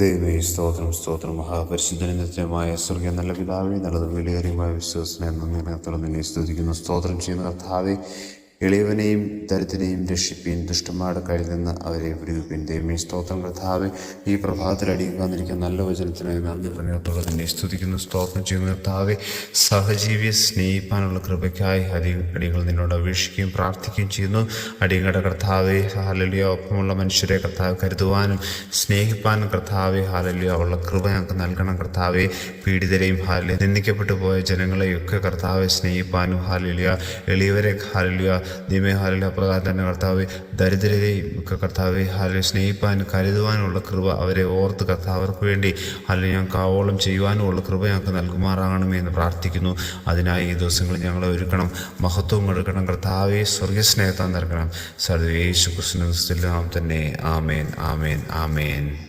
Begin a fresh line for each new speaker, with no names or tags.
ദൈവമേ സ്തോത്രം സ്തോത്രം. മഹാപരിശുദ്ധനിത്യമായ സ്വർഗീയ നല്ല പിതാവേ നല്ലത് വിലയേറിയമായ വിശ്വാസനെ നന്ദിനത്തോളം നിന്നെ സ്തുതിക്കുന്നു. സ്തോത്രം ചെയ്യുന്ന കർത്താവെ എളിയവനെയും ദരിദ്രനെയും രക്ഷിപ്പീൻ ദുഷ്ടന്മാരുടെ കയ്യിൽ നിന്ന് അവരെ വിടുവിപ്പിൻ. ദൈവമേ സ്തോത്രം. കർത്താവെ ഈ പ്രഭാതത്തിൽ അടിയിൽ വന്നിരിക്കുന്ന നല്ല വചനത്തിനായി നന്ദി പ്രണയത്തോടെ തന്നെ സ്തുതിക്കുന്നു സ്തോത്രം ചെയ്യുന്ന. കർത്താവെ സഹജീവിയെ സ്നേഹിപ്പാനുള്ള കൃപയ്ക്കായി അടി അടികൾ നിന്നോട് അപേക്ഷിക്കുകയും പ്രാർത്ഥിക്കുകയും ചെയ്യുന്നു. അടിയങ്ങളുടെ കർത്താവെ ഹാലലിയ. ഒപ്പമുള്ള മനുഷ്യരെ കർത്താവ് കരുതുവാനും സ്നേഹിപ്പാനും കർത്താവെ ഹാലലിയ. ഉള്ള കൃപ ഞങ്ങൾക്ക് നൽകണം കർത്താവെ. പീഡിതരെയും ഹാലിയ നിന്ദിക്കപ്പെട്ടു പോയ ജനങ്ങളെയൊക്കെ കർത്താവെ സ്നേഹിപ്പാനും ഹാലിലിയ. എളിയവരെ ഹാലിലിയ ദൈവമേ ഹാലിൽ അപ്രകാരം തന്നെ കർത്താവെ ദരിദ്രരെയും ഒക്കെ കർത്താവെ ഹാലിൽ സ്നേഹിപ്പാനും കരുതുവാനുമുള്ള കൃപ അവരെ ഓർത്ത് കർത്താവ് അവർക്ക് വേണ്ടി അല്ലെങ്കിൽ ഞാൻ കാവോളം ചെയ്യുവാനുമുള്ള കൃപ ഞങ്ങൾക്ക് നൽകുമാറാകണമേ എന്ന് പ്രാർത്ഥിക്കുന്നു. അതിനായി ഈ ദിവസങ്ങളിൽ ഞങ്ങളെ ഒരുക്കണം മഹത്വം എടുക്കണം കർത്താവെ സ്വർഗ സ്നേഹത്താൻ നൽകണം കൃഷ്ണൻ കൃഷ്ണ തന്നെ. ആമേൻ ആമേൻ ആമേൻ.